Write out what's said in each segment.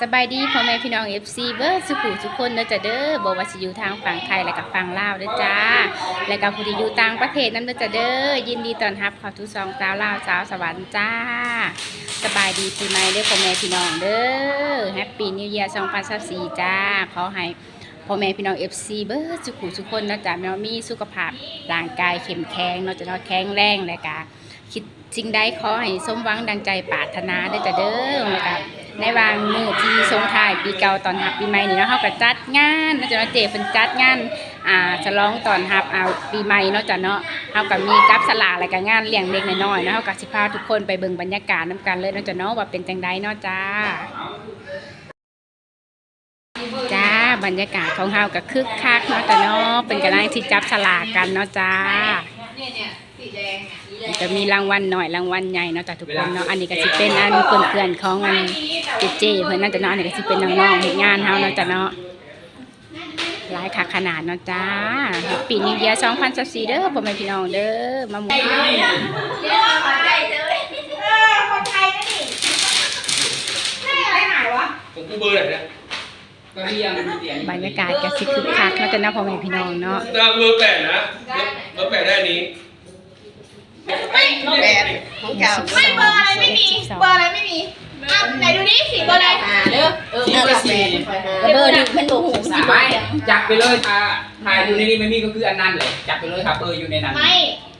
สบายดีพ่อแม่พี่น้อง FC เบอร์สุขุทุกคนเด้อจ้ะเด้อบ่ว่าสิอยู่ทางฝั่งไทยและก็ฝั่งลาวเด้อจ้า และก็ผู้ที่อยู่ต่างประเทศนำเด้อจ้ะเด้อยินดีต้อนรับเข้าทุกซองสาวลาวสาวสวรรค์จ้า สบายดีปีใหม่เด้อพ่อแม่พี่น้องเด้อแฮปปี้นิว e ย r 2024จ้าขอให้พ่อแม่พี่น้อง FC เบอร์สุขุทุกคนเนาะจ้ะแมวมีสุขภาพร่างกายเข้มแข็งเนาะจ้ะเนาะแข็งแรงและก็คิดสิ่งใดขอให้สมหวังดังใจปรารถนาได้อจ้ะเด้อนะคะ ในวางมือที่ทรงท้ายปีเก่าตอนรับปีใหม่นี่เนาะเฮาก็จัดงานเนาะจ้ะเนาะเจเพิ่นจัดงานอ่าฉลองตอนรับเอาปีใหม่เนาะจ้ะเนาะเฮาก็มีกับสลากแล้วก็งานเลี้ยงเด็กน้อยๆเนาะเฮาก็สิพาทุกคนไปเบิ่งบรรยากาศนํกันเลยเนาะจ้ะเนาะว่าเป็นจังไดเนาะจ้า จ้าบรรยากาศของเฮาก็คึกคักเนาะจ้ะเนาะเป็นกำลังที่จับสลากกันเนาะจ้า เนี่ยเนี่ยสีแดงเนี่ยจะมีรางวัลหน่อยรางวัลใหญ่เนาะจ้ะทุกคนเนาะอันนี้ก็สิเป็นอันเพื่อนๆของอันเจเจเพิ่นน่าจะเนาะอันนี้ก็สิเป็นน้องๆเฮ็ดงานเฮาเนาะจ้ะเนาะหลายคักขนาดเนาะจ้าปีนี้เดีย2024เด้อพ่อแม่พี่น้องเด้อมาหมู่เรียกคนไทยเลยเออคนไทยนะนี่ให้อะไรหายวะผมกูเบอร์ไหนเนี่ย บรรยากาศก็สิคึกคักเนาะจ้ะเนาะพ่อแม่พี่น้องเนาะตามเบอร์แปดนะเบอร์แปดได้อันนี้ไม่แบดของเก่าไม่เบอร์อะไรไม่มีเบอร์อะไรไม่มีอะไหนดูนี่สีเบอร์อะไรอ่าเด้อเออสี่ก็สี่เบอร์นี่มันบ่ฮู้สายจับไปเลยค่ะถ่ายอยู่ในนี้ไม่มีก็คืออันนั้นเลยจับไปเลยครับเบอร์อยู่ในนั้นไม่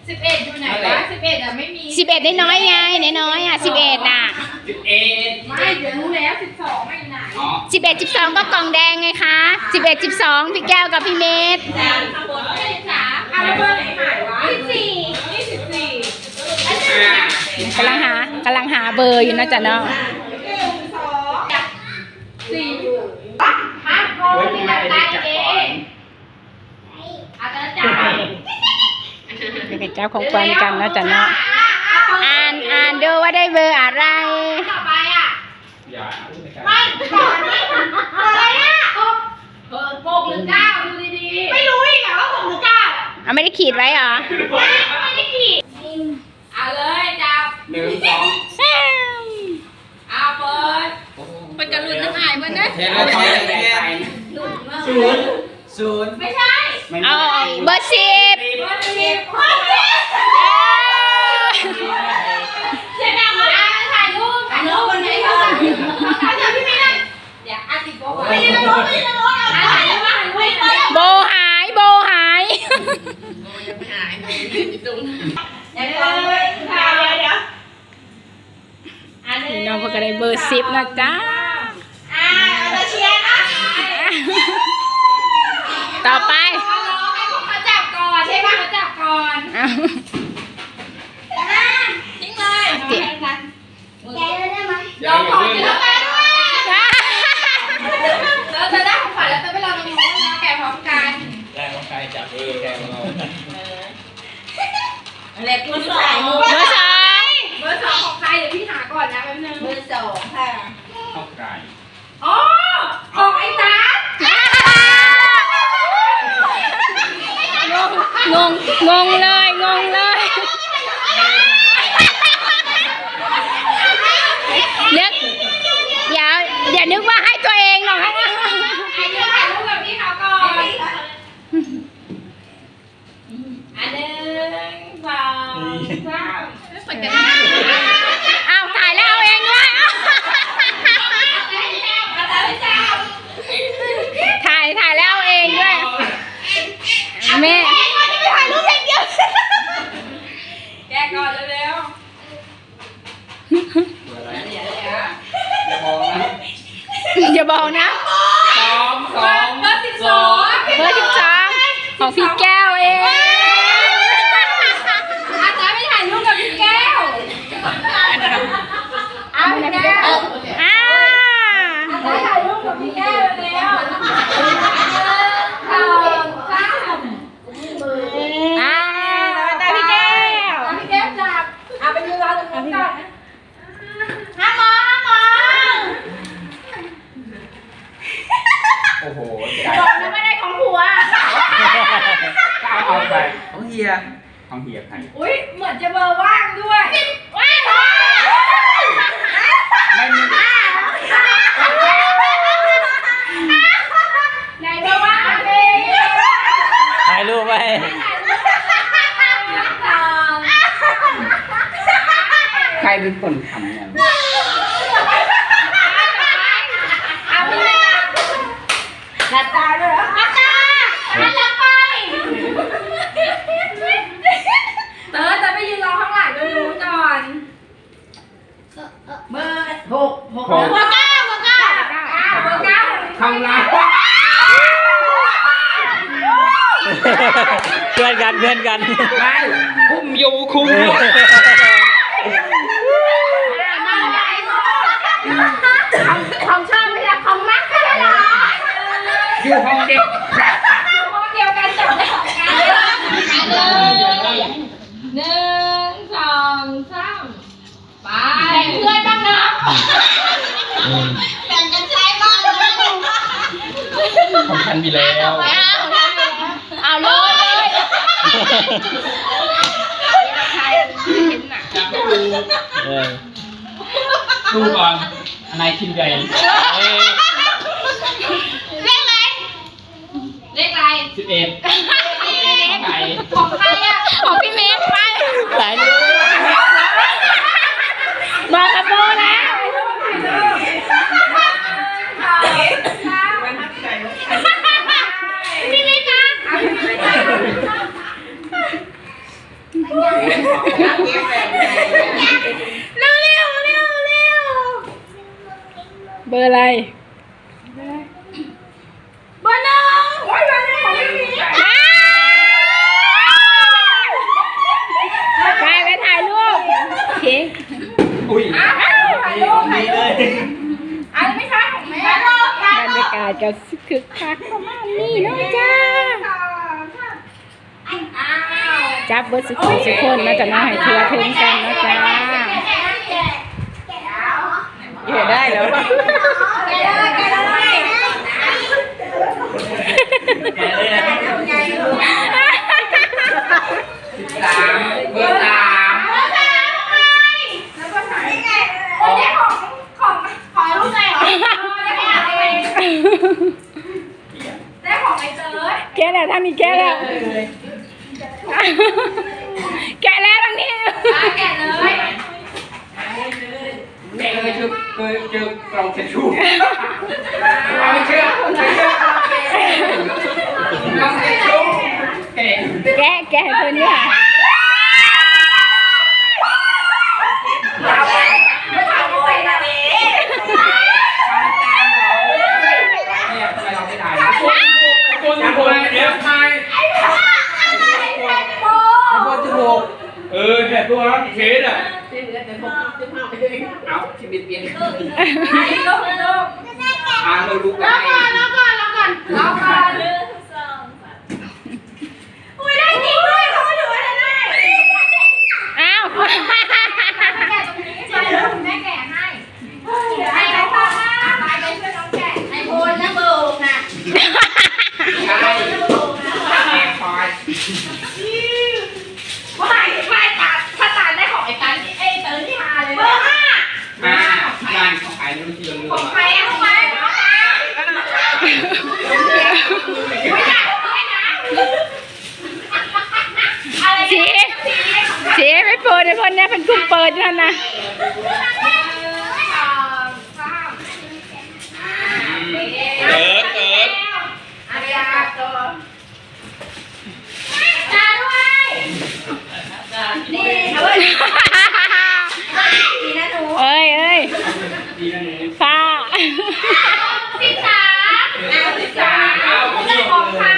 สิบเอ็ดอยู่ไหนวะสิบเอ็ดอะไม่มี11ได้น้อยไงน้อยๆอะ11น่ะสิบเอ็ดไม่เดี๋ยวรู้แล้วสิบสองไม่อยู่ไหนอ๋อ 11 12 ก็กล่องแดงไงคะ 11 12 พี่แก้วกับพี่เมธสามข้างบนไม่ได้สามอะแล้วเบอร์ไหนหายวะสิบสี่นี่สิบสี่อ่ากำลังหากำลังหาเบอร์อยู่เนาะจ้ะเนาะหนึ่งสองสี่ห้าโกโอ้ยนี่ไม่มันได้ตายจับเอก่อนงอาจารย์จ่ายเดี๋ยวเจ้าของควรกันเนาะจ้ะเนาะ อ่านอ่านดูว่าได้เบอร์อะไร ต่อไปอะ อย่า ไม่ก่อนนี่อะไรอะเออหกหรือเก้าดูดีๆ ไม่รู้อีกเหรอว่าหกหรือเก้าเอาไม่ได้ขีดไว้เหรอไม่ไม่ได้ขีดเอาเลยจับ หนึ่งสองเอาเปิดเป็นกระลุนน้ำหายมันนะเห็นแล้วเขาจะแดงไปหลุดมากศูนย์ศูนย์ไม่ใช่ไม่เอาเอาเบอร์สิบเบอร์สิบ โบหายโบหายเดี๋ยวเลยถ่ายเดี๋ยวอันนี้พี่น้องพวกก็ได้เบอร์สิบนะจ๊ะอ่าเราเชียร์นะต่อไปเขาร้องให้พวกเขาจับก่อนใช่ป่ะเขาจับก่อนเอาทิ้งเลยแกะได้ไหมอย่าเราอย่าขอเพิ่งเดี๋ยวไปด้วย เราจะได้ของขวัญแล้วจะไปรอตรงนู้นนะแกะพร้อมกันแรงของใครจับเออแรงของเราเล็กเบอร์สองเบอร์สองเบอร์สองของใครเดี๋ยวพี่หาก่อนนะแป๊บนึงเบอร์สองค่ะ เข้าใคร อ๋อของไอ้ตา งงงงเลยงงเลยนึกเดี๋ยวอย่านึกว่าให้ตัวเองหรอก ไอ้เดี๋ยวถ่ายรูปกับพี่เขาก่อนอันหนึ่งสองสามเหมือนกันนะ เอาถ่ายแล้วเอาเองด้วย ถ่ายถ่ายแล้วเอาเองด้วยแม่ แกะก่อนเร็ว เบอร์อะไรอย่า บอกนะอย่าบอกนะสองสองเบอร์สิบสองเบอร์สิบสองของพี่แก้วเอง อาจารย์ไม่ถ่ายรูปกับพี่แก้วเอาพี่แก้ว อ่า ถ่ายรูปกับพี่แก้วเร็วสองสาม อ่าตาพี่แก้ว พี่แก้วจับเอาไปยืนรอตรงนู้นก่อนห้ามมองห้ามมอง โอ้โห บอกนะไม่ได้ของผัว เอาเอาไปของเฮียของเฮียใคร อุ้ยเหมือนจะเบอร์ว่างด้วยว่าง ไม่มี รูปไว้ใครเป็นคนทำเนี่ย เอาไปเลยหลับตาด้วยเหรอหลับตาหันหลังไปเต๋อจะไปยืนรอข้างหลังดูรู้ก่อนเบอร์หกหกเบอร์เก้าเบอร์เก้าเบอร์เก้า ทำลาย เพื่อนกันเพื่อนกันไม่คุ้มอยู่คุ้มอยู่ของชอบไม่ใช่ของมักไม่ใช่เหรออยู่ห้องเด็กห้องเดียวกันจับได้ของกันเลยหนึ่งสองสามไปแบ่งเพื่อนบ้างนะแบ่งกันใช้บ้างเลยของฉันมีแล้วเอาเลย เลยจับให้ดูเออดูก่อนอันไหนชิ้นใหญ่เอ้ยเลขอะไร เลขอะไรสิบเอ็ดไหนของใครอะของพี่เมฆไป สายนี้ มากระโปรงแล้ว พี่เมฆคะ เร็วเร็วเร็วเร็วเบอร์อะไร เบอร์หนึ่งโอ้ยเบอร์หนึ่งของพี่เมฆไปไปถ่ายรูปโอเคอุ้ยถ่ายรูปถ่ายรูปอันไม่ใช่ของแม่ถ่ายรูปถ่ายบรรรูยาปกาศก็คึกคักประมาณนี้เนาะจ้า อ้าว จับเบอร์สุขุสุคนมาจะน้อยให้ทัวถึงกันเนาะจ้าเห็นได้แล้ว สามเบอร์สาม แกะแล้วทางนี้แกะแล้ว แกะแล้วทางนี้ แม่ เคยเจอเคยเจอกล่องเช็ดชูเอาไม่เชื่อไม่เชื่อกล่องเช็ดชูแกะแกะแกะให้เพิ่นเนี่ยเนี่ยทำไมเราไม่ได้คนคนเดี๋ยวทายไอ้พวกที่หกเออแบบตัวเคสอะ เอาชีวิตเปลี่ยนอ่าเราดูกันแล้วก่อนแล้วก่อนแล้วก่อนแล้วก่อนอุ้ยได้จริงด้วยเขาถือว่าได้ อ้าว แกะตรงนี้ใช่แล้วคุณแม่แกะให้เดี๋ยวให้เขาฟังนะไปไปช่วยน้องแกะไอโฟนนะเบอร์หกนะ ใช่แม่คอย ไม่ไม่ตัดถ้าตัดได้ของไอ้ตันไอ้เติร์นที่มาเลยเบอร์ห้า อ่าร้านของไอ้รุ่นที่เราเลื ข อ อง ก ใครอะของใครไม่ได้ไม่นะอะไร สีสีไปเปิดให้ เพิ่นเนี่ยเพิ่นคุ้มเปิดอยู่นั่นนะเอิร์ดเอิร์ดอาริยาโตจ้าด้วยนี่เอาไว้ดีนะหนู เอ้ยเอ้ย ดีนะหนู ฟ้า สิสาเอาสิสาเอาเรื่องของใคร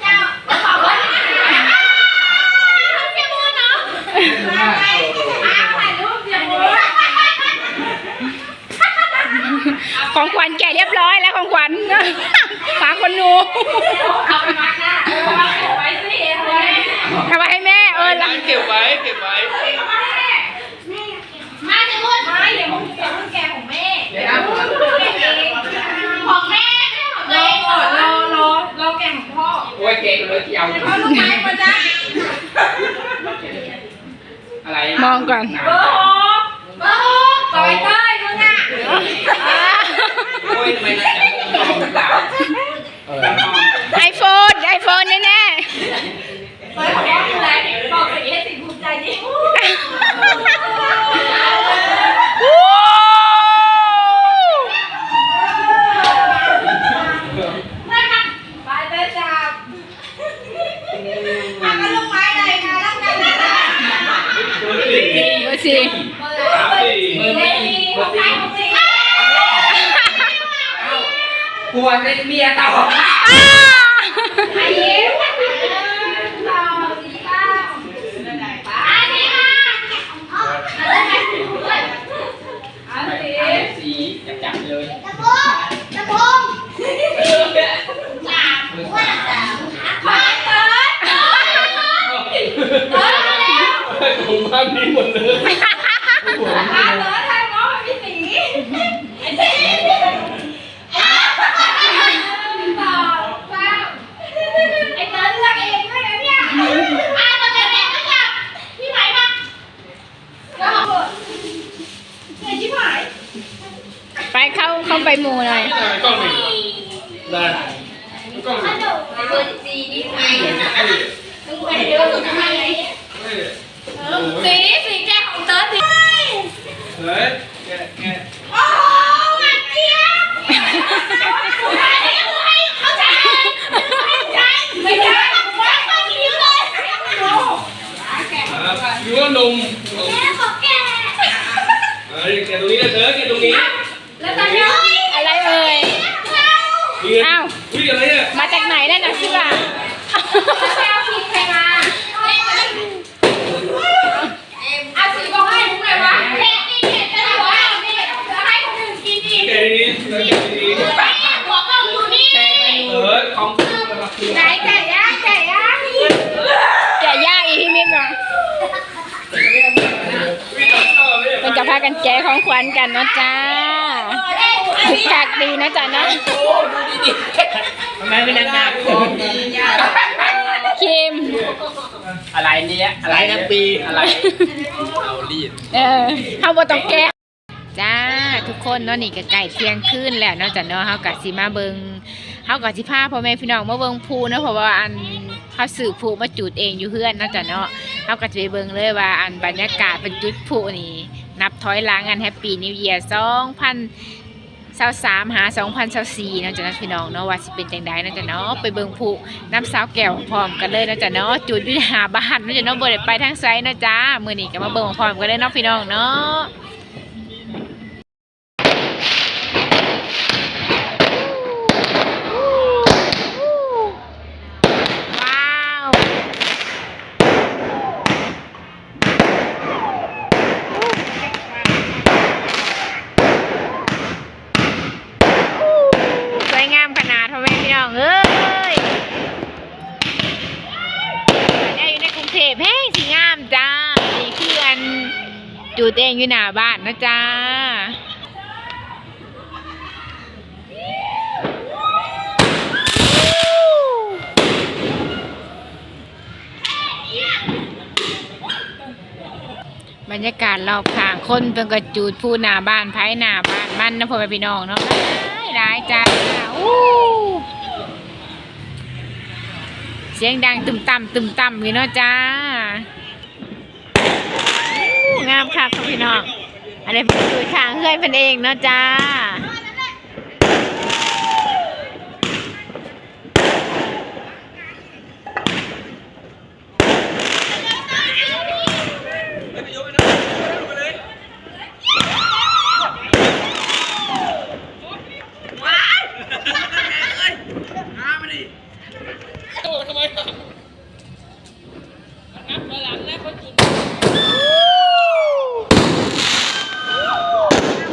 เจ้าของว่าเสียบูเนาะอ่าถ่ายรูปเสียบู ของขวัญแกะเรียบร้อยแล้วของขวัญ ฝากคนหนูเอาไปมัดนะเอาไปไว้สิเอาไว้ทำไว้ให้แม่เออละเก็บไว้เก็บไว้มาจะพูดไม่เดี๋ยวมึงเดี๋ยวมึงแกของแม่เดี๋ยวนะของแม่ไม่ของแม่รอก่อนรอรอรอแกของพ่อโอ้ยเก่งเลยที่เอาเอาลูกไม้มาจ้าอะไรมองก่อนเบอร์หกเบอร์หกต่อยเต้ยมึงอะโอ้ยทำไมน่าจะมองเปล่าเออไอโฟนไอโฟนแน่ๆเฮ้ยขอบอกอยู่แล้วบอกสีให้สีภูมิใจดิไปเลยจับอะก็ลูกไม้เลยค่ะแล้วกันนะเบอร์สี่เบอร์สี่เบอร์สี่เบอร์สี่เบอร์สี่เบอร์สี่ กลัวเป็นเมียต่ออ้ยิ้มหนึ่งสองสี่เก้าไปสี่ห้าเอาเลยเอาสี่สีจับๆเลยตะโพงตะโพงสามว่าสามขาเกิดเกิดแล้วผมภาพนี้หมดเลยขาเกิดทางน้องมันมีสีไอ้สีหนึ่งสองสามไอ้เติร์ดเลือกเองด้วยนะเนี่ยอะตอนนี้แม่ก็จับพี่ไหมมาก็เอาเฮ้ยชิบหาย ไป เข้าเข้าไปหมู่หน่อย กล้องหนึ่งได้กล้องหนึ่งไอ้เบอร์สี่นี่ไงเอ้ยมึงไปเดี๋ยวสุดท้ายไอ้เอ้ยสีสีแกของเติร์ดสี เฮ้ยแกะแกะ โอ้หวานเจี๊ยบไม่ให้เข้าใจไม่ใช่ไม่ใช่ว่าเขาคิ้วเลยโอ้ ครับอยู่ว่านมนม แม่ของแก เฮ้ยแกะตรงนี้นะเธอแกะตรงนี้ แล้วตอนนี้ อะไรเอ่ย นี่ไง อ้าว อุ้ยอะไรเนี่ย มาจากไหนได้นะสิบ่ะ เอาสีใครมาเอาสีบอกให้ทุกเลยว่าแกนี่แกจะถือว่านี่จะให้คนอื่นกินอีก แกะดีๆแกะดี หัวกล้องอยู่นี่ ๆเออของ ไหนไก่ย่างไก่ย่าง แกะย่างอีพี่มินว่ะ วิ่งต่อต่อเลย เป็นจะพากันแกะของขวัญ กันเนาะจ้าคึกคักดีนะจ๊ะเนาะทำไมไม่นั่งหน้าของดีคิมอะไรเนี่ยอะไรนะปีอะไรเอารีดเออเฮาบ่ต้องแกะจ้าทุกคนเนาะนี่ก็ใกล้เที่ยงคืนแล้วเนาะจ้ะเนาะเฮาก็สิมาเบิ่งเฮาก็สิพาพ่อแม่พี่น้องมาเบิ่งภูเนาะเพราะว่าอันเฮาสืบภูมาจุดเองอยู่เฮือนเนาะจ้ะเนาะเฮาก็จะไปเบิ่งเลยว่าอันบรรยากาศเป็นจุดภูนี่ นับถอยหลังอันแฮปปี้นิวเยียร์2023หาสองพันเนาะจ้ะเนาะพี่น้องเนาะว่าสิเป็นจังได้นาะจ๊ะเนาะไปเบิ่งภูน้ำสาวแก้วพร้อมกันเลยนะจ๊ะเนาะจุดอยู่หาบ้านนะจ๊ะเนาะบ่ได้ไปทางไซน์นะจ้ามื้อนี้ก็มาเบิ่งพร้อมกันเลยเนาะพี่น้องเนาะ ว้าวสวยงามขนาดพ่อแม่พี่น้องเอ้ยอันนี้อยู่ในกรุงเทพแห้งสีงามจ้า นี่คืออันจูดเองอยู่หน้าบ้านนะจ้าบรรยากาศรอบข้างคนเป็นกระจูดผู้หน้าบ้านไผ่หน้าบ้านมันนะพ่อแม่พี่น้องเนาะได้ได้จ้าอู้เสียงดังตึมต่ำตึมต่ำอยู่เนาะจ้า งามค่ะพี่น้อง อันนี้เป็นจูดข้างเฮือนเพิ่นเองเนาะจ้า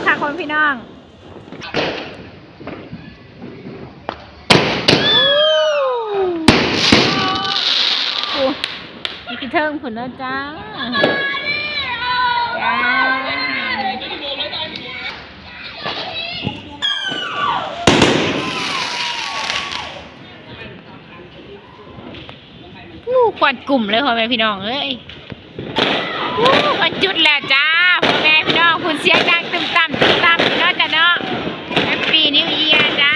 ค่ะคนพี่น้องโอ้มีพี่ เทิงผุนแล้วจ้าจ้าอู้ควันกลุ่มเลยพ่อแม่พี่น้องเอ้ยอู้มาจุดแล้วจ้าพ่อแม่พี่น้องคุณเสียงดังตึมต่ำตึมต่ำพี่น้องจ้ะเนาะแฮปปี้นิวเยียร์จ้า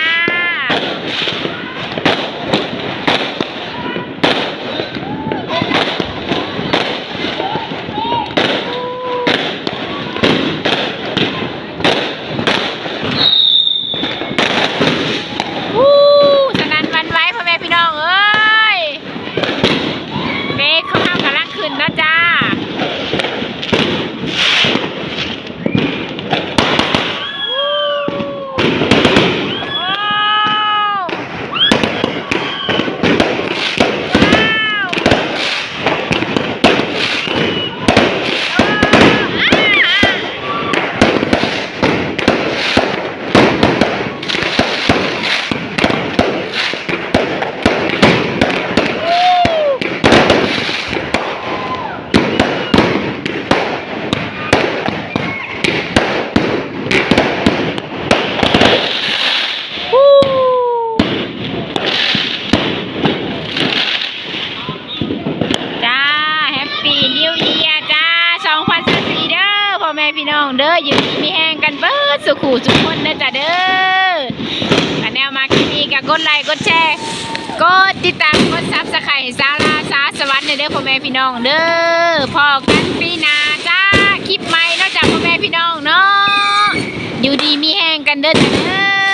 เด้ออยู่ดีมีแห้งกันเบิดสุขูสุขคนเด้อจ้ะเด้ออันแนวมาคลิปนี้ก็กดไลค์กดแชร์กดติดตามกดซับสไครต์สาลาสาสวรรค์เด้อพ่อแม่พี่น้องเด้อพอกันปีนาจ้าคลิปใหม่นอกจากพ่อแม่พี่น้องเนาะอยู่ดีมีแห้งกันเด้อจ้าเด้อ